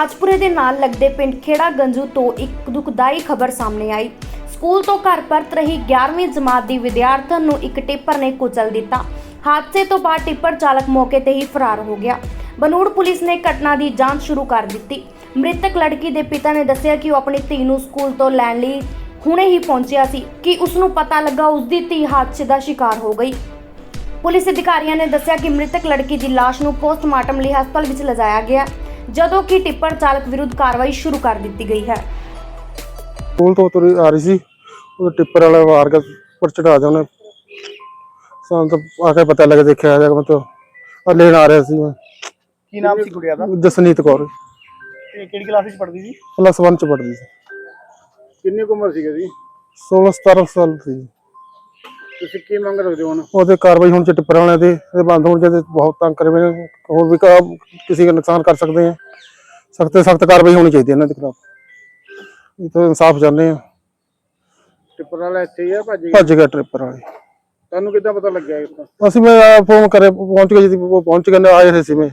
ਰਾਜਪੁਰੇ ਦੇ ਨਾਲ ਲੱਗਦੇ ਪਿੰਡ ਖੇੜਾ ਗੰਜੂ ਤੋਂ ਇੱਕ ਦੁਖਦਾਈ ਖਬਰ ਸਾਹਮਣੇ ਆਈ। ਸਕੂਲ ਤੋਂ ਘਰ ਪਰਤ ਰਹੀ 11ਵੀਂ ਜਮਾਤ ਦੀ ਵਿਦਿਆਰਥਣ ਨੂੰ ਇੱਕ ਟਿੱਪਰ ਨੇ ਕੁਚਲ ਦਿੱਤਾ। ਹਾਦਸੇ ਤੋਂ ਬਾਅਦ ਟਿੱਪਰ ਚਾਲਕ ਮੌਕੇ ਤੇ ਹੀ ਫਰਾਰ ਹੋ ਗਿਆ। ਬਨੂੜ ਪੁਲਿਸ ਨੇ ਘਟਨਾ ਦੀ ਜਾਂਚ ਸ਼ੁਰੂ ਕਰ ਦਿੱਤੀ। ਮ੍ਰਿਤਕ ਲੜਕੀ ਦੇ ਪਿਤਾ ਨੇ ਦੱਸਿਆ ਕਿ ਉਹ ਆਪਣੀ ਧੀ ਨੂੰ ਸਕੂਲ ਤੋਂ ਲੈਣ ਲਈ ਹੁਣੇ ਹੀ ਪਹੁੰਚਿਆ ਸੀ। ਕਿ ਉਸ ਨੂੰ ਪਤਾ ਲੱਗਾ ਉਸ ਦੀ ਧੀ ਹਾਦਸੇ ਦਾ ਸ਼ਿਕਾਰ ਹੋ ਗਈ। ਪੁਲਿਸ ਅਧਿਕਾਰੀਆਂ ਨੇ ਦੱਸਿਆ ਕਿ ਮ੍ਰਿਤਕ ਲੜਕੀ ਦੀ ਲਾਸ਼ ਨੂੰ ਪੋਸਟਮਾਰਟਮ ਲਈ ਹਸਪਤਾਲ ਵਿੱਚ ਲਿਜਾਇਆ ਗਿਆ। ਜਦੋਂ ਕਿ ਟਿੱਪਰ ਚਾਲਕ ਵਿਰੁੱਧ ਕਾਰਵਾਈ ਸ਼ੁਰੂ ਕਰ ਦਿੱਤੀ ਗਈ ਹੈ। ਸਕੂਲ ਤੋਂ ਤੁਰੀ ਆ ਰਹੀ ਸੀ। ਉਹ ਟਿੱਪਰ ਵਾਲਾ ਵਾਰ ਕੇ ਉੱਪਰ ਚੜਾ ਦਿਆ ਉਹਨੇ ਸਾਨੂੰ ਤਾਂ ਆ ਕੇ ਪਤਾ ਲੱਗ ਦੇਖਿਆ ਜਾ ਮਤਲਬ ਆ ਲੈਣ ਆ ਰਿਹਾ ਸੀ। ਮੈਂ ਕੀ ਨਾਮ ਸੀ ਗੁੜੀਆ ਦਾ? ਜਸਨੀਤ ਕੌਰ। ਤੇ ਕਿਹੜੀ ਕਲਾਸ ਵਿੱਚ ਪੜ੍ਹਦੀ ਸੀ? ਪਲੱਸ 1 ਚ ਪੜ੍ਹਦੀ ਸੀ। ਕਿੰਨੀ ਕੁ ਉਮਰ ਸੀਗੀ ਜੀ 16 17 ਸਾਲ ਸੀ ਤੁਸੀਂ ਕੀ ਮੰਗ ਰੱਖਦੇ ਹੋ ਹੁਣ? ਉਹਦੇ ਕਾਰਵਾਈ ਹੁਣ ਚ ਟਿੱਪਰ ਵਾਲਿਆਂ ਦੇ ਇਹ ਬੰਦ ਹੋਣ ਜਿਹਦੇ ਬਹੁਤ ਤੰਗ ਕਰੇ ਹੋਏ ਨੇ ਹੋਰ ਵੀ ਕਿਸੇ ਦਾ ਨੁਕਸਾਨ ਕਰ ਸਕਦੇ ਆ। ਸਖਤ ਸਖਤ ਕਾਰਵਾਈ ਹੋਣੀ ਚਾਹੀਦੀ ਇਹਨਾਂ ਦੇ ਖਿਲਾਫ। ਇਹ ਤਾਂ ਇਨਸਾਫ ਚਾਹੁੰਦੇ ਆ। ਟਿੱਪਰ ਵਾਲਾ ਇੱਥੇ ਹੀ ਆ ਭਾਜੀ ਭੱਜ ਗਿਆ ਟਿੱਪਰ ਵਾਲੇ ਤੁਹਾਨੂੰ ਕਿੱਦਾਂ ਪਤਾ ਲੱਗਿਆ ਇਸ ਦਾ ਅਸੀਂ ਮੈਂ ਫੋਨ ਕਰੇ ਪਹੁੰਚ ਗਏ ਜੀ ਪਹੁੰਚ ਗਏ ਨੇ ਆਏ ਹੋਏ ਸੀ ਮੈਂ।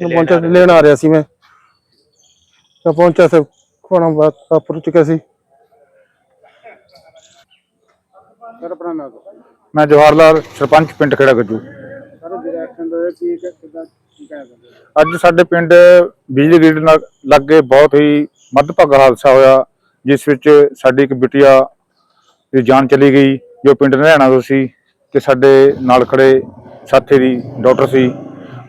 ਪਹੁੰਚਿਆ ਲੈਣ ਆ ਰਿਹਾ ਸੀ ਮੈਂ। ਤਾਂ ਪਹੁੰਚਿਆ ਤੇ ਕੋਣਾ ਬਾਤ ਵਾਪਰ ਚੁੱਕਿਆ ਸੀ। ਸਰ ਆਪਣਾ ਨਾਮ ਦੱਸੋ। ਮੈਂ ਜਵਾਹਰ ਲਾਲ ਸਰਪੰਚ ਪਿੰਡ ਖੇੜਾ ਗੱਜੂ। ਸਰ ਕੀ ਕਿੱਦਾਂ ਹੋ? ਅੱਜ ਸਾਡੇ ਪਿੰਡ ਬਿਜਲੀ ਗ੍ਰਿਡ ਨਾਲ ਲੱਗੇ ਬਹੁਤ ਹੀ ਮੱਧਭਾਗਾ ਹਾਦਸਾ ਹੋਇਆ ਜਿਸ ਵਿੱਚ ਸਾਡੀ ਇੱਕ ਬਿਟਿਆ ਦੀ ਜਾਨ ਚਲੀ ਗਈ ਜੋ ਪਿੰਡ ਨਹਿਣਾ ਤੋਂ ਸੀ ਤੇ ਸਾਡੇ ਨਾਲ ਖੜੇ ਸਾਥੀ ਦੀ ਡਾਕਟਰ ਸੀ।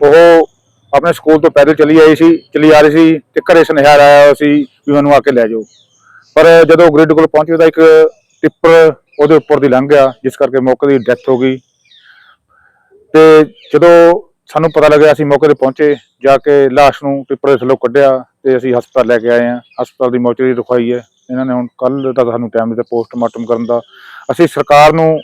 ਉਹ ਆਪਣੇ ਸਕੂਲ ਤੋਂ ਪੈਦਲ ਚਲੀ ਆਈ ਸੀ ਚਲੀ ਆ ਰਹੀ ਸੀ ਤੇ ਘਰੇ ਸੁਨੇਹਾ ਆਇਆ ਹੋਇਆ ਸੀ ਵੀ ਮੈਨੂੰ ਆ ਕੇ ਲੈ ਜਾਓ। ਪਰ ਜਦੋਂ ਗ੍ਰਿਡ ਕੋਲ ਪਹੁੰਚੇ ਤਾਂ ਇੱਕ ਟਿੱਪਰ ਉਹਦੇ ਉੱਪਰ ਦੀ ਲੰਘ ਗਿਆ, ਜਿਸ ਕਰਕੇ ਮੌਕੇ ਦੀ ਡੈਥ ਹੋ ਗਈ। ਤੇ ਜਦੋਂ ਸਾਨੂੰ ਪਤਾ ਲੱਗਿਆ, ਅਸੀਂ ਮੌਕੇ ਤੇ ਪਹੁੰਚੇ, ਜਾ ਕੇ ਲਾਸ਼ ਨੂੰ ਟਿੱਪਰ ਦੇ ਥੱਲੋਂ ਕੱਢਿਆ ਤੇ ਅਸੀਂ ਹਸਪਤਾਲ ਲੈ ਕੇ ਆਏ ਹਾਂ। ਹਸਪਤਾਲ ਦੀ ਮੋਚਰੀ ਰਖਵਾਈ ਹੈ। ਇਹਨਾਂ ਨੇ ਹੁਣ ਕੱਲ ਦਾ ਸਾਨੂੰ ਟਾਈਮ ਦਿੱਤਾ ਪੋਸਟਮਾਰਟਮ ਕਰਨ ਦਾ। ਅਸੀਂ ਸਰਕਾਰ ਨੂੰ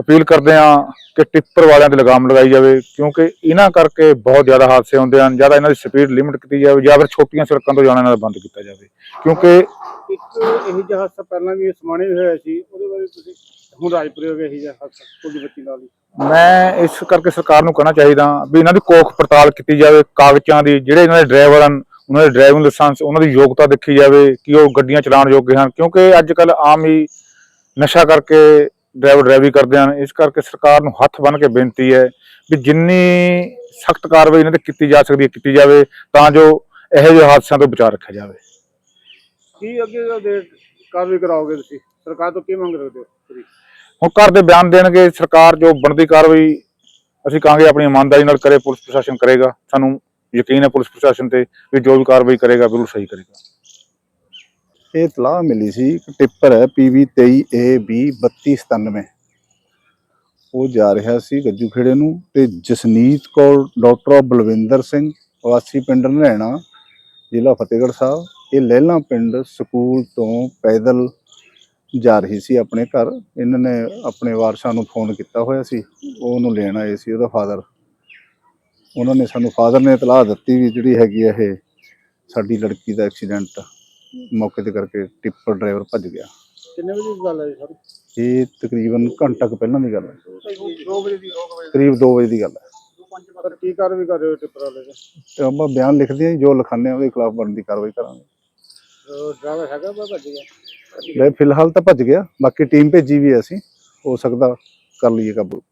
ਅਪੀਲ ਕਰਦੇ ਹਾਂ ਕਿ ਟਿੱਪਰ ਵਾਲਿਆਂ ਤੇ ਲਗਾਮ ਲਗਾਈ ਜਾਵੇ, ਕਿਉਂਕਿ ਇਹਨਾਂ ਕਰਕੇ ਬਹੁਤ ਜ਼ਿਆਦਾ ਹਾਦਸੇ ਹੁੰਦੇ ਹਨ। ਜ਼ਿਆਦਾ ਇਹਨਾਂ ਦੀ ਸਪੀਡ ਲਿਮਿਟ ਕੀਤੀ ਜਾਵੇ ਜਾਂ ਫਿਰ ਛੋਟੀਆਂ ਸੜਕਾਂ ਤੋਂ ਜਾਣਾ ਇਹਨਾਂ ਦਾ ਬੰਦ ਕੀਤਾ ਜਾਵੇ। ਕਿਉਂਕਿ ਇੱਕ ਇਹੀ ਜਿਹਾ ਹਾਦਸਾ ਪਹਿਲਾਂ ਵੀ ਸਮਾਣੇ ਹੋਇਆ ਸੀ, ਉਹਦੇ ਬਾਰੇ ਤੁਸੀਂ ਹੁਣ ਰਾਜਪੁਰੇ ਹੋ ਗਿਆ ਇਹੀ ਜਿਹਾ ਹਾਦਸਾ ਤੁਹਾਡੀ ਬੱਚੀ ਨਾਲ ਹੀ ਮੈਂ ਇਸ ਕਰਕੇ ਸਰਕਾਰ ਨੂੰ ਕਹਿਣਾ ਚਾਹੀਦਾ ਵੀ ਇਹਨਾਂ ਦੀ ਕੋਖ ਪੜਤਾਲ ਕੀਤੀ ਜਾਵੇ, ਕਾਗਜ਼ਾਂ ਦੀ, ਜਿਹੜੇ ਇਹਨਾਂ ਦੇ ਡਰਾਈਵਰ ਹਨ, ਉਹਨਾਂ ਦੇ ਡਰਾਈਵਿੰਗ ਲਾਇਸੈਂਸ, ਉਹਨਾਂ ਦੀ ਯੋਗਤਾ ਦੇਖੀ ਜਾਵੇ, ਕਿ ਉਹ ਗੱਡੀਆਂ ਚਲਾਉਣ ਯੋਗ ਹਨ, ਕਿਉਂਕਿ ਅੱਜ ਕੱਲ ਆਮ ਹੀ ਨਸ਼ਾ ਕਰਕੇ ਡਰਾਈਵਰ ਡਰਾਈਵੀ ਕਰਦੇ ਹਨ। ਇਸ ਕਰਕੇ ਸਰਕਾਰ ਨੂੰ ਹੱਥ ਬੰਨ ਕੇ ਬੇਨਤੀ ਹੈ ਵੀ ਜਿੰਨੀ ਸਖਤ ਕਾਰਵਾਈ ਇਹਨਾਂ ਤੇ ਕੀਤੀ ਜਾ ਸਕਦੀ ਹੈ, ਕੀਤੀ ਜਾਵੇ, ਤਾਂ ਜੋ ਇਹੋ ਜਿਹੇ ਹਾਦਸਿਆਂ ਤੋਂ ਬਚਾਅ ਰੱਖਿਆ ਜਾਵੇ। ਕੀ ਅੱਗੇ ਉਹਦੇ ਕਾਰਵਾਈ ਕਰਾਓਗੇ ਤੁਸੀਂ? ਸਰਕਾਰ ਤੋਂ ਕੀ ਮੰਗ ਰੱਖਦੇ ਹੋ? ਤੁਸੀਂ? ਹੁਣ ਘਰ ਦੇ ਬਿਆਨ ਦੇਣਗੇ ਸਰਕਾਰ ਜੋ ਬਣਦੀ ਕਾਰਵਾਈ ਅਸੀਂ ਕਹਾਂਗੇ ਆਪਣੀ ਇਮਾਨਦਾਰੀ ਨਾਲ ਕਰੇ ਪੁਲਿਸ ਪ੍ਰਸ਼ਾਸਨ ਕਰੇਗਾ। ਸਾਨੂੰ ਯਕੀਨ ਹੈ ਪੁਲਿਸ ਪ੍ਰਸ਼ਾਸਨ ਤੇ ਵੀ ਜੋ ਵੀ ਕਾਰਵਾਈ ਕਰੇਗਾ ਬਿਲਕੁਲ ਸਹੀ ਕਰੇਗਾ। ਇਹ ਇਤਲਾਹ ਮਿਲੀ ਸੀ ਇੱਕ ਟਿੱਪਰ ਹੈ PV 23AB 3297 ਉਹ ਜਾ ਰਿਹਾ ਸੀ ਗੱਜੂ ਖੇੜੇ ਨੂੰ ਤੇ ਜਸਨੀਤ ਕੌਰ ਡਾਕਟਰ ਬਲਵਿੰਦਰ ਸਿੰਘ ਵਾਸੀ ਪਿੰਡ ਨਰੈਣਾ ਜ਼ਿਲ੍ਹਾ ਫਤਿਹਗੜ੍ਹ ਸਾਹਿਬ ਇਹ ਲਹਿਲਾ ਪਿੰਡ ਸਕੂਲ ਤੋਂ ਪੈਦਲ ਜਾ ਰਹੀ ਸੀ ਆਪਣੇ ਘਰ। ਇਹਨਾਂ ਨੇ ਆਪਣੇ ਵਾਰਸਾਂ ਨੂੰ ਫੋਨ ਕੀਤਾ ਹੋਇਆ ਸੀ। ਉਹ ਉਹਨੂੰ ਲੈਣ ਆਏ ਸੀ ਉਹਦਾ ਫਾਦਰ। ਉਹਨਾਂ ਨੇ ਸਾਨੂੰ ਫਾਦਰ ਨੇ ਇਤਲਾਹ ਦਿੱਤੀ ਵੀ ਜਿਹੜੀ ਹੈਗੀ ਆ ਇਹ ਸਾਡੀ ਲੜਕੀ ਦਾ ਐਕਸੀਡੈਂਟ ਮੌਕੇ ਤੇ ਕਰਕੇ ਟਿੱਪਰ ਡਰਾਈਵਰ ਭੱਜ ਗਿਆ। ਕਿੰਨੇ ਵਜੇ ਦੀ ਗੱਲ ਹੈ ਸਰ? ਇਹ ਤਕਰੀਬਨ ਘੰਟਾ ਕੁ ਪਹਿਲਾਂ ਦੀ ਗੱਲ ਹੈ। 2 ਵਜੇ ਦੀ 2 ਵਜੇ ਕਰੀਬ 2 ਵਜੇ ਦੀ ਗੱਲ ਹੈ। ਸਰ ਕੀ ਕਾਰਵਾਈ ਕਰ ਰਹੇ ਹੋ ਟਿੱਪਰ ਵਾਲੇ ਦੇ ਤੇ ਆਪਾਂ ਬਿਆਨ ਲਿਖਦੇ ਹਾਂ ਜੀ, ਜੋ ਲਿਖਾਉਂਦੇ ਉਹਦੇ ਖਿਲਾਫ ਬਣਦੀ ਕਾਰਵਾਈ ਕਰਾਂਗੇ। ਡਰਾਈਵਰ ਹੈਗਾ ਬਾ ਭੱਜ ਗਿਆ। ਲੈ ਫਿਲਹਾਲ ਤਾਂ ਭੱਜ ਗਿਆ, ਬਾਕੀ ਟੀਮ ਭੇਜੀ ਵੀ ਹੈ ਅਸੀਂ, ਹੋ ਸਕਦਾ ਕਰ ਲਈਏ ਕਾਬੂ।